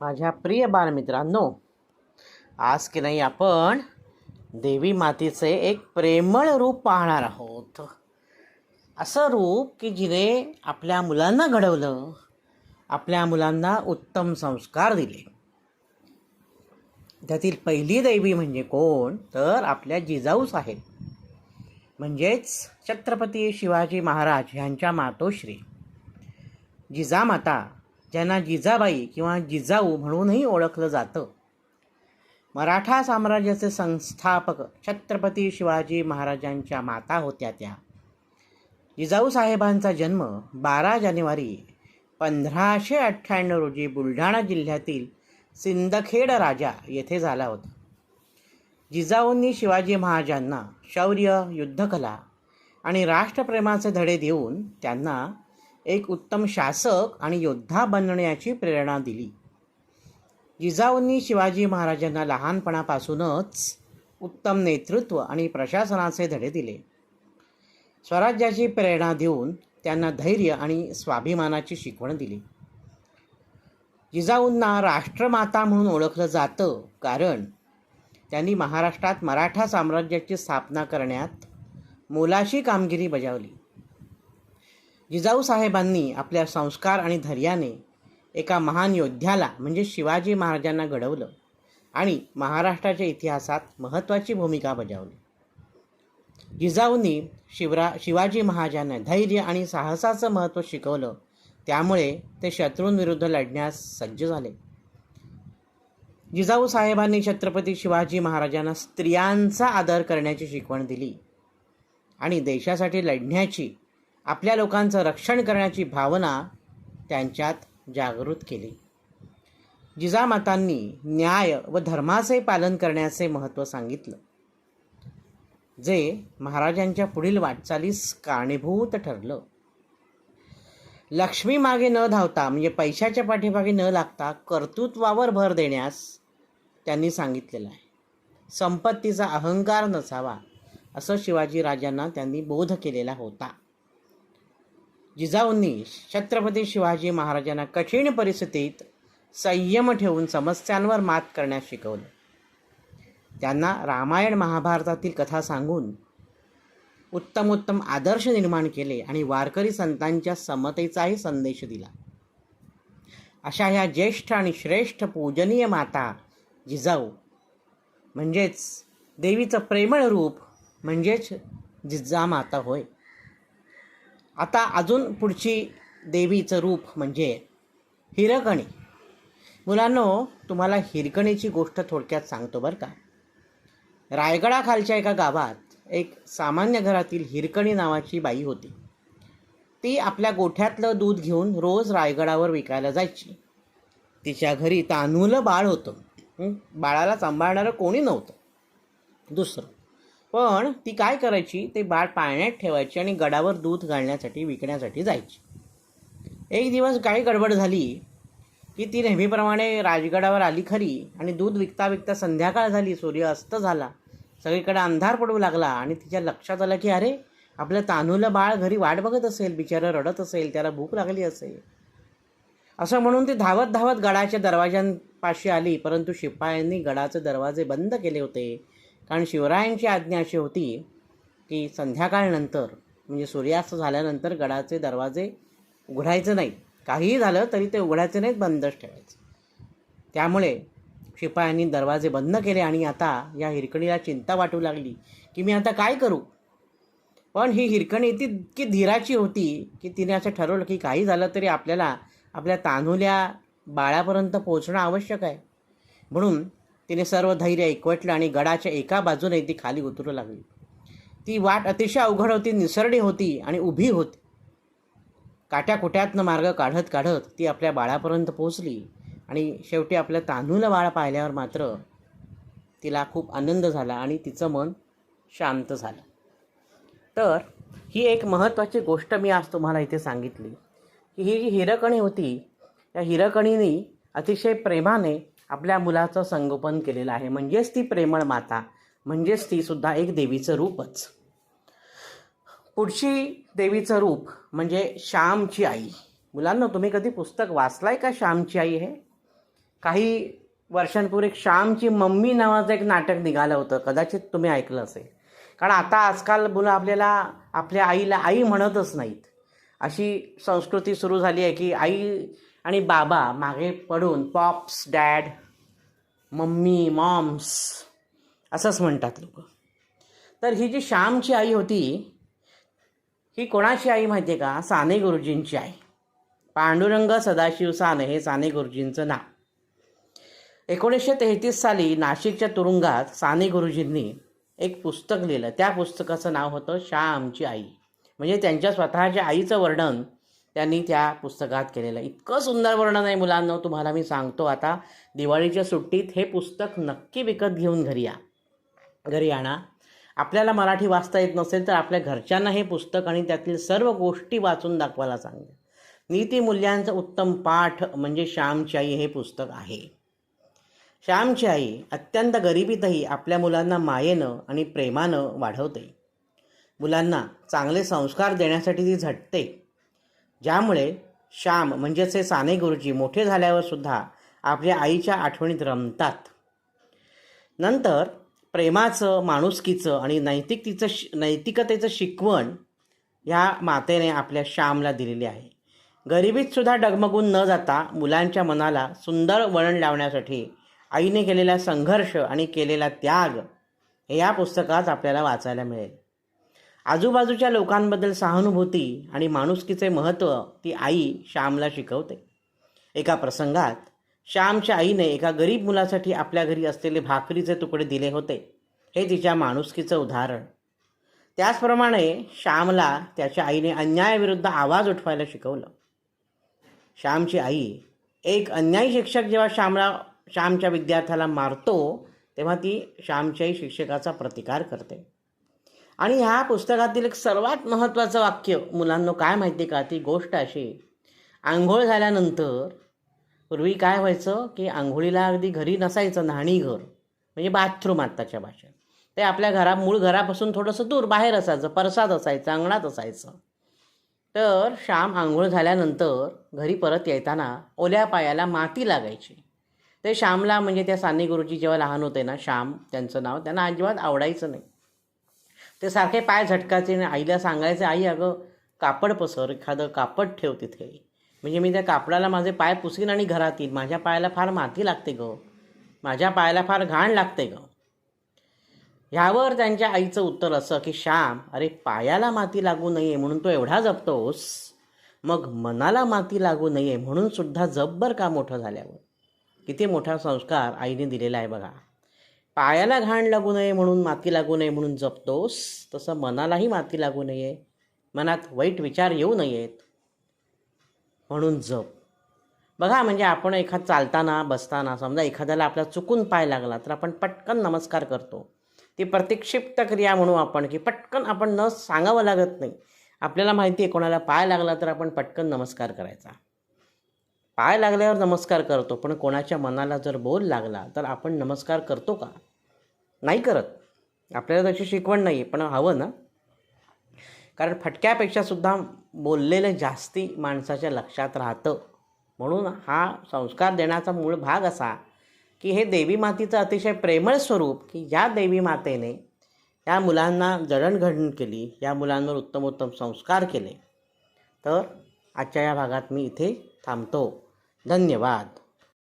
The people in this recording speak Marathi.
माझ्या प्रिय बालमित्रांनो आज की नाही आपण देवी मातेचे एक प्रेमळ रूप पाहणार आहोत. असं रूप की जिने आपल्या मुलांना घडवलं आपल्या मुलांना उत्तम संस्कार दिले. त्यातील पहिली देवी म्हणजे कोण? तर आपल्या जिजाऊ साहेब. म्हणजेच छत्रपती शिवाजी महाराज यांच्या मातोश्री. जिजामाता ज्यांना जिजाबाई किंवा जिजाऊ म्हणूनही ओळखलं जातं. मराठा साम्राज्याचे संस्थापक छत्रपती शिवाजी महाराजांच्या माता होत्या त्या. जिजाऊ साहेबांचा जन्म बारा जानेवारी पंधराशे अठ्ठ्याण्णव रोजी बुलढाणा जिल्ह्यातील सिंदखेड राजा येथे झाला होता. जिजाऊंनी शिवाजी महाराजांना शौर्य युद्धकला आणि राष्ट्रप्रेमाचे धडे देऊन त्यांना एक उत्तम शासक आणि योद्धा बनण्याची प्रेरणा दिली. जिजाऊंनी शिवाजी महाराजांना लहानपणापासूनच उत्तम नेतृत्व आणि प्रशासनाचे धडे दिले. स्वराज्याची प्रेरणा देऊन त्यांना धैर्य आणि स्वाभिमानाची शिकवण दिली. जिजाऊंना राष्ट्रमाता म्हणून ओळखलं जातं कारण त्यांनी महाराष्ट्रात मराठा साम्राज्याची स्थापना करण्यात मोलाची कामगिरी बजावली. जिजाऊ साहेबांनी आपल्या संस्कार आणि धैर्याने एका महान योद्ध्याला म्हणजे शिवाजी महाराजांना घडवलं आणि महाराष्ट्राच्या इतिहासात महत्त्वाची भूमिका बजावली. जिजाऊंनी शिवरा शिवाजी महाराजांना धैर्य आणि साहसाचं महत्त्व शिकवलं. त्यामुळे ते शत्रूंविरुद्ध लढण्यास सज्ज झाले. जिजाऊ साहेबांनी छत्रपती शिवाजी महाराजांना स्त्रियांचा आदर करण्याची शिकवण दिली आणि देशासाठी लढण्याची आपल्या लोकांचं रक्षण करण्याची भावना त्यांच्यात जागृत केली. जिजामातांनी न्याय व धर्माचे पालन करण्याचे महत्त्व सांगितलं. जे महाराजांच्या पुढील वाटचालीस कारणीभूत ठरलं. लक्ष्मी मागे न धावता म्हणजे पैशाच्या पाठीमागे न लागता कर्तृत्वावर भर देण्यास त्यांनी सांगितलेलं आहे. संपत्तीचा अहंकार नसावा असं शिवाजी राजांना त्यांनी बोध केलेला होता. जिजाऊंनी छत्रपती शिवाजी महाराजांना कठीण परिस्थितीत संयम ठेवून समस्यांवर मात करण्यास शिकवलं. त्यांना रामायण महाभारतातील कथा सांगून उत्तम उत्तम आदर्श निर्माण केले आणि वारकरी संतांच्या समतेचाही संदेश दिला. अशा ह्या ज्येष्ठ आणि श्रेष्ठ पूजनीय माता जिजाऊ म्हणजेच देवीचं प्रेमळ रूप म्हणजेच जिजामाता होय. आता अजून पुढची देवीचं रूप म्हणजे हिरकणी. मुलांनो तुम्हाला हिरकणीची गोष्ट थोडक्यात सांगतो बरं का. रायगडाखालच्या एका गावात एक सामान्य घरातील हिरकणी नावाची बाई होती. ती आपल्या गोठ्यातलं दूध घेऊन रोज रायगडावर विकायला जायची. तिच्या घरी तानूलं बाळ होतं. बाळाला सांभाळणारं कोणी नव्हतं. दुसरं. पण ती काय करायची? ते बाळ पाळण्यात ठेवायची आणि गडावर दूध घालण्यासाठी विकण्यासाठी जायची. एक दिवस काही गडबड झाली की ती नेहमीप्रमाणे राजगडावर आली खरी आणि दूध विकता विकता संध्याकाळ झाली सूर्य अस्त झाला. सगळीकडे अंधार पडू लागला आणि तिच्या लक्षात आलं की अरे आपलं तान्हुलं बाळ घरी वाट बघत असेल बिचारं रडत असेल त्याला भूक लागली असेल. असं म्हणून ती धावत धावत गडाच्या दरवाजांपाशी आली परंतु शिपायांनी गडाचे दरवाजे बंद केले होते. कारण शिवरायांची आज्ञा अशी होती की संध्याकाळनंतर म्हणजे सूर्यास्त झाल्यानंतर गडाचे दरवाजे उघडायचे नाहीत. काहीही झालं तरी ते उघडायचे नाहीत बंदच ठेवायचे. त्यामुळे शिपायांनी दरवाजे बंद केले आणि आता या हिरकणीला चिंता वाटू लागली की मी आता काय करू? पण ही हिरकणी ती इतकी धीराची होती की तिने असं ठरवलं की काही झालं तरी आपल्याला आपल्या तान्हुल्या बाळापर्यंत पोहोचणं आवश्यक आहे. म्हणून तिने सर्व धैर्य एकवटलं आणि गडाच्या एका बाजूने ती खाली उतरू लागली. ती वाट अतिशय अवघड होती निसरडी होती आणि उभी होती. काट्याकुट्यातनं मार्ग काढत काढत ती आपल्या बाळापर्यंत पोहोचली आणि शेवटी आपल्या तांदूळ बाळ पाहिल्यावर मात्र तिला खूप आनंद झाला आणि तिचं मन शांत झालं. तर ही एक महत्त्वाची गोष्ट मी आज तुम्हाला इथे सांगितली. की ही जी हिरकणी होती त्या हिरकणीने अतिशय प्रेमाने आपल्या मुलाचं संगोपन केलेलं आहे. म्हणजेच ती प्रेमळ माता. म्हणजेच ती सुद्धा एक देवीचं रूपच. पुढची देवीचं रूप म्हणजे श्यामची आई. मुलांना तुम्ही कधी पुस्तक वाचलाय का श्यामची आई हे? काही वर्षांपूर्वी श्यामची मम्मी नावाचं एक नाटक निघालं होतं. कदाचित तुम्ही ऐकलं असेल. कारण आता आजकाल मुलं आपल्याला आपल्या आईला आई म्हणतच नाहीत. अशी संस्कृती सुरू झाली आहे की आई आणि बाबा मागे पडून पॉप्स डॅड मम्मी मॉम्स असंच म्हणतात लोक. तर ही जी श्यामची आई होती ही कोणाची आई माहिती आहे का? साने गुरुजींची आई. पांडुरंग सदाशिव साने हे साने गुरुजींचं नाव. एकोणीसशे तेहतीस साली नाशिकच्या तुरुंगात साने गुरुजींनी एक पुस्तक लिहिलं. त्या पुस्तकाचं नाव होतं श्यामची आई. म्हणजे त्यांच्या स्वतःच्या आईचं वर्णन त्यांनी त्या पुस्तकात केलेलं. इतकं सुंदर वर्णन आहे मुलांना तुम्हाला मी सांगतो आता. दिवाळीच्या सुट्टीत हे पुस्तक नक्की विकत घेऊन घरी या. घरी आणा आपल्याला मराठी वाचता येत नसेल तर आपल्या घरच्यांना हे पुस्तक आणि त्यातील सर्व गोष्टी वाचून दाखवायला सांगा. नीतिमूल्यांचं उत्तम पाठ म्हणजे श्यामची आई हे पुस्तक आहे. श्यामची आई अत्यंत गरिबीतही आपल्या मुलांना मायेनं आणि प्रेमानं वाढवते. मुलांना चांगले संस्कार देण्यासाठी ती झटते. ज्यामुळे श्याम म्हणजेच हे साने गुरुजी मोठे झाल्यावर सुद्धा आपल्या आईच्या आठवणीत रमतात. नंतर प्रेमाचं माणुसकीचं आणि नैतिकतेचं शि नैतिकतेचं शिकवण ह्या मातेने आपल्या श्यामला दिलेली आहे. गरिबीतसुद्धा डगमगून न जाता मुलांच्या मनाला सुंदर वळण लावण्यासाठी आईने केलेला संघर्ष आणि केलेला त्याग हे या पुस्तकात आपल्याला वाचायला मिळेल. आजूबाजूच्या लोकांबद्दल सहानुभूती आणि माणुसकीचे महत्त्व ती आई श्यामला शिकवते. एका प्रसंगात श्यामच्या आईने एका गरीब मुलासाठी आपल्या घरी असलेले भाकरीचे तुकडे दिले होते. हे तिच्या माणुसकीचं उदाहरण. त्याचप्रमाणे श्यामला त्याच्या आईने अन्यायाविरुद्ध आवाज उठवायला शिकवलं. श्यामची आई एक अन्यायी शिक्षक जेव्हा श्यामला श्यामच्या विद्यार्थ्याला मारतो तेव्हा ती श्यामच्याही आई शिक्षकाचा प्रतिकार करते. आणि ह्या पुस्तकातील एक सर्वात महत्त्वाचं वाक्य मुलांना काय माहिती का? ती गोष्ट अशी. आंघोळ झाल्यानंतर पूर्वी काय व्हायचं की आंघोळीला अगदी घरी नसायचं न्हाणीघर म्हणजे बाथरूम आत्ताच्या भाषेत. ते आपल्या घरा मूळ घरापासून थोडंसं दूर बाहेर असायचं परसाद असायचं अंगणात असायचं. तर श्याम आंघोळ झाल्यानंतर घरी परत येताना ओल्या पायाला माती लागायची. ते श्यामला म्हणजे त्या साने गुरुजी जेव्हा लहान होते ना श्याम त्यांचं नाव त्यांना अजिबात आवडायचं नाही. ते सारखे पाय झटकायचे आणि आईला सांगायचे आई अगं कापड पसर एखादं कापड ठेव तिथे. म्हणजे मी त्या कापडाला माझे पाय पुसीन आणि घरात येईल माझ्या पायाला फार माती लागते गं. माझ्या पायाला फार घाण लागते गं. ह्यावर त्यांच्या आईचं उत्तर असं की श्याम अरे पायाला माती लागू नये म्हणून तो एवढा जपतोस. मग मनाला माती लागू नये म्हणून सुद्धा जब्बर का मोठं झाल्यावर? किती मोठा संस्कार आईने दिलेला आहे बघा. पायाला घाण लागू नये म्हणून माती लागू नये म्हणून जपतोस तसं मनालाही माती लागू नये. मनात वाईट विचार येऊ नयेत म्हणून जप. बघा म्हणजे आपण एखाद चालताना बसताना समजा एखाद्याला आपला चुकून पाय लागला तर आपण पटकन नमस्कार करतो. ती प्रतिक्षिप्त क्रिया म्हणू आपण की पटकन आपण न सांगावं लागत नाही. आपल्याला माहिती आहे कोणाला पाय लागला तर आपण पटकन नमस्कार करायचा. पाय लागल्यावर नमस्कार करतो पण कोणाच्या मनाला जर बोल लागला तर आपण नमस्कार करतो का? नाही करत. आपल्याला तशी शिकवण नाही पण हवं ना? कारण फटक्यापेक्षा सुद्धा बोललेलं जास्ती माणसाच्या लक्षात राहतं. म्हणून हा संस्कार देण्याचा मूळ भाग असा की हे देवी मातीचं अतिशय प्रेमळ स्वरूप की ज्या देवी मातेने या मुलांना जडणघडण केली या मुलांवर उत्तमोत्तम संस्कार केले. तर आजच्या या भागात मी इथे थांबतो. धन्यवाद